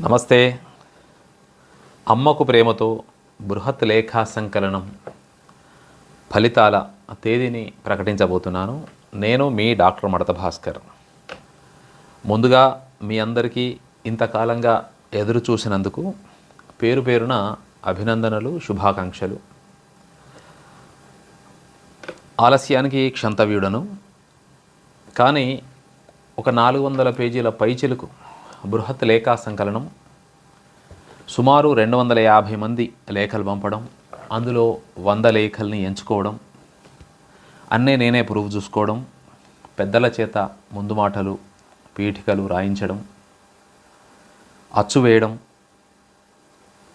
నమస్తే. అమ్మకు ప్రేమతో బృహత్ లేఖా సంకలనం ఫలితాల తేదీని ప్రకటించబోతున్నాను. నేను మీ డాక్టర్ మడత భాస్కర్. ముందుగా మీ అందరికీ ఇంతకాలంగా ఎదురు చూసినందుకు పేరు పేరున అభినందనలు శుభాకాంక్షలు. ఆలస్యానికి క్షంతవ్యుడను. కానీ ఒక నాలుగు వందల పేజీల పైచిలుకు బృహత్ లేఖా సంకలనం. సుమారు రెండు వందల యాభై మంది లేఖలు పంపడం అందులో వంద లేఖల్ని ఎంచుకోవడం అన్నే నేనే ప్రూవ్ చూసుకోవడం పెద్దల చేత ముందు మాటలు పీఠికలు రాయించడం అచ్చు వేయడం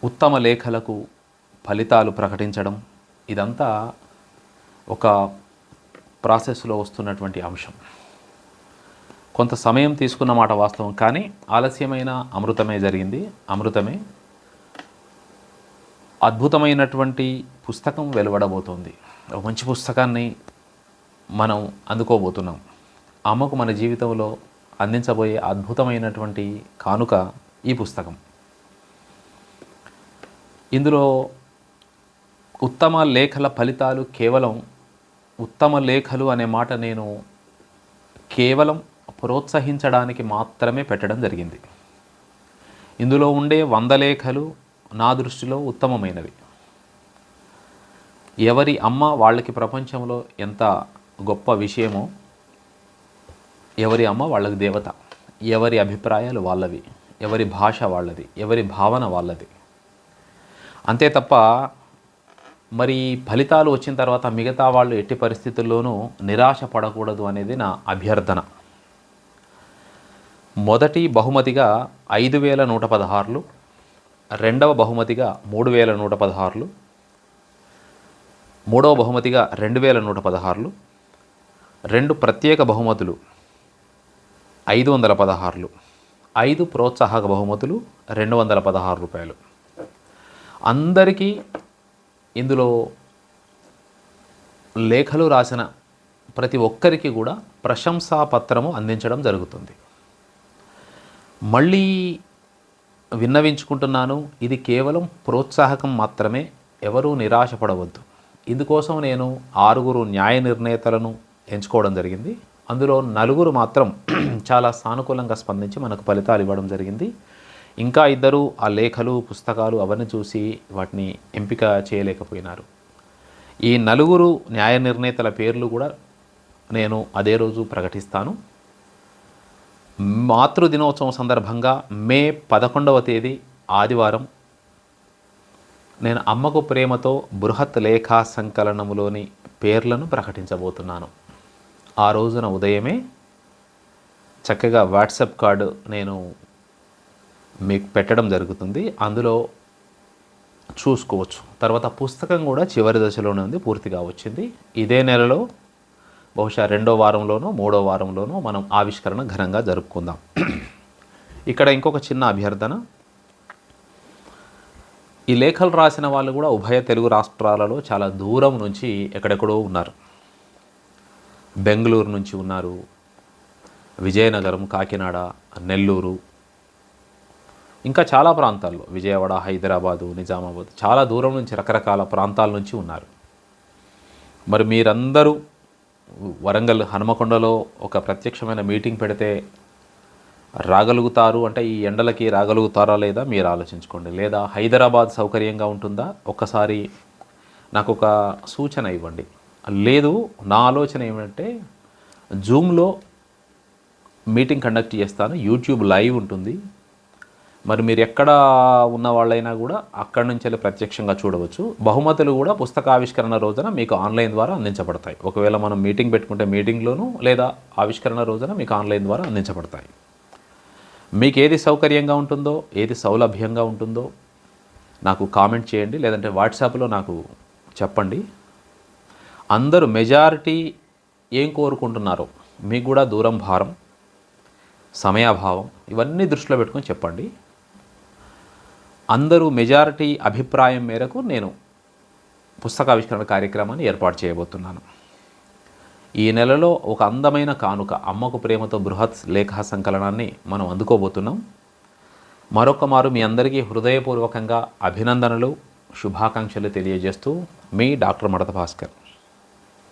ఉత్తమ లేఖలకు ఫలితాలు ప్రకటించడం ఇదంతా ఒక ప్రాసెస్లో వస్తున్నటువంటి అంశం. కొంత సమయం తీసుకున్న మాట వాస్తవం కానీ ఆలస్యమైన అమృతమే జరిగింది. అమృతమే అద్భుతమైనటువంటి పుస్తకం వెలువడబోతోంది. ఒక మంచి పుస్తకాన్ని మనం అందుకోబోతున్నాం. అమ్మకు మన జీవితంలో అందించబోయే అద్భుతమైనటువంటి కానుక ఈ పుస్తకం. ఇందులో ఉత్తమ లేఖల ఫలితాలు కేవలం ఉత్తమ లేఖలు అనే మాట నేను కేవలం ప్రోత్సహించడానికి మాత్రమే పెట్టడం జరిగింది. ఇందులో ఉండే వంద లేఖలు నా దృష్టిలో ఉత్తమమైనవి. ఎవరి అమ్మ వాళ్ళకి ప్రపంచంలో ఎంత గొప్ప విషయమో ఎవరి అమ్మ వాళ్ళకి దేవత ఎవరి అభిప్రాయాలు వాళ్ళవి ఎవరి భాష వాళ్ళది ఎవరి భావన వాళ్ళది. అంతే తప్ప మరి ఫలితాలు వచ్చిన తర్వాత మిగతా వాళ్ళు ఎట్టి పరిస్థితుల్లోనూ నిరాశ పడకూడదు అనేది నా అభ్యర్థన. మొదటి బహుమతిగా ఐదు వేల నూట పదహారులు రెండవ బహుమతిగా మూడు వేల నూట పదహారులు మూడవ బహుమతిగా రెండు వేల నూట పదహారులు రెండు ప్రత్యేక బహుమతులు ఐదు వందల పదహారులు ఐదు ప్రోత్సాహక బహుమతులు రెండు వందల పదహారు రూపాయలు. అందరికీ ఇందులో లేఖలు రాసిన ప్రతి ఒక్కరికి కూడా ప్రశంసా పత్రము అందించడం జరుగుతుంది. మళ్ళీ విన్నవించుకుంటున్నాను ఇది కేవలం ప్రోత్సాహకం మాత్రమే ఎవరూ నిరాశపడవద్దు. ఇందుకోసం నేను ఆరుగురు న్యాయ నిర్ణేతలను ఎంచుకోవడం జరిగింది. అందులో నలుగురు మాత్రం చాలా సానుకూలంగా స్పందించి మనకు ఫలితాలు ఇవ్వడం జరిగింది. ఇంకా ఇద్దరు ఆ లేఖలు పుస్తకాలు అవన్నీ చూసి వాటిని ఎంపిక చేయలేకపోయినారు. ఈ నలుగురు న్యాయ నిర్ణేతల పేర్లు కూడా నేను అదే రోజు ప్రకటిస్తాను. మాతృ దినోత్సవం సందర్భంగా మే పదకొండవ తేదీ ఆదివారం నేను అమ్మకు ప్రేమతో బృహత్ లేఖా సంకలనములోని పేర్లను ప్రకటించబోతున్నాను. ఆ రోజున ఉదయమే చక్కగా వాట్సాప్ కార్డు నేను మీకు పెట్టడం జరుగుతుంది. అందులో చూసుకోవచ్చు. తర్వాత పుస్తకం కూడా చివరి దశలోనే ఉంది పూర్తిగా వచ్చింది. ఇదే నెలలో బహుశా రెండో వారంలోనో మూడో వారంలోనో మనం ఆవిష్కరణ ఘనంగా జరుపుకుందాం. ఇక్కడ ఇంకొక చిన్న అభ్యర్థన. ఈ లేఖలు రాసిన వాళ్ళు కూడా ఉభయ తెలుగు రాష్ట్రాలలో చాలా దూరం నుంచి ఎక్కడెక్కడో ఉన్నారు. బెంగళూరు నుంచి ఉన్నారు. విజయనగరం కాకినాడ నెల్లూరు. ఇంకా చాలా ప్రాంతాల్లో విజయవాడ హైదరాబాదు నిజామాబాద్ చాలా దూరం నుంచి రకరకాల ప్రాంతాల నుంచి ఉన్నారు. మరి మీరందరూ వరంగల్ హనుమకొండలో ఒక ప్రత్యక్షమైన మీటింగ్ పెడితే రాగలుగుతారు అంటే ఈ ఎండలకి రాగలుగుతారా లేదా మీరు ఆలోచించుకోండి. లేదా హైదరాబాద్ సౌకర్యంగా ఉంటుందా? ఒక్కసారి నాకు ఒక సూచన ఇవ్వండి. లేదు నా ఆలోచన ఏమంటే జూమ్లో మీటింగ్ కండక్ట్ చేస్తాను. యూట్యూబ్ లైవ్ ఉంటుంది. మరి మీరు ఎక్కడ ఉన్న వాళ్ళైనా కూడా అక్కడి నుంచి వెళ్ళి ప్రత్యక్షంగా చూడవచ్చు. బహుమతులు కూడా పుస్తకావిష్కరణ రోజున మీకు ఆన్లైన్ ద్వారా అందించబడతాయి. ఒకవేళ మనం మీటింగ్ పెట్టుకుంటే మీటింగ్లోను లేదా ఆవిష్కరణ రోజున మీకు ఆన్లైన్ ద్వారా అందించబడతాయి. మీకు ఏది సౌకర్యంగా ఉంటుందో ఏది సౌలభ్యంగా ఉంటుందో నాకు కామెంట్ చేయండి లేదంటే వాట్సాప్లో నాకు చెప్పండి. అందరూ మెజారిటీ ఏం కోరుకుంటున్నారో మీకు కూడా దూరం భారం సమయాభావం ఇవన్నీ దృష్టిలో పెట్టుకొని చెప్పండి. అందరూ మెజారిటీ అభిప్రాయం మేరకు నేను పుస్తకావిష్కరణ కార్యక్రమాన్ని ఏర్పాటు చేయబోతున్నాను. ఈ నెలలో ఒక అందమైన కానుక అమ్మకు ప్రేమతో బృహత్ లేఖా సంకలనాన్ని మనం అందుకోబోతున్నాం. మరొక మారు మీ అందరికీ హృదయపూర్వకంగా అభినందనలు శుభాకాంక్షలు తెలియజేస్తూ మీ డాక్టర్ మడత భాస్కర్.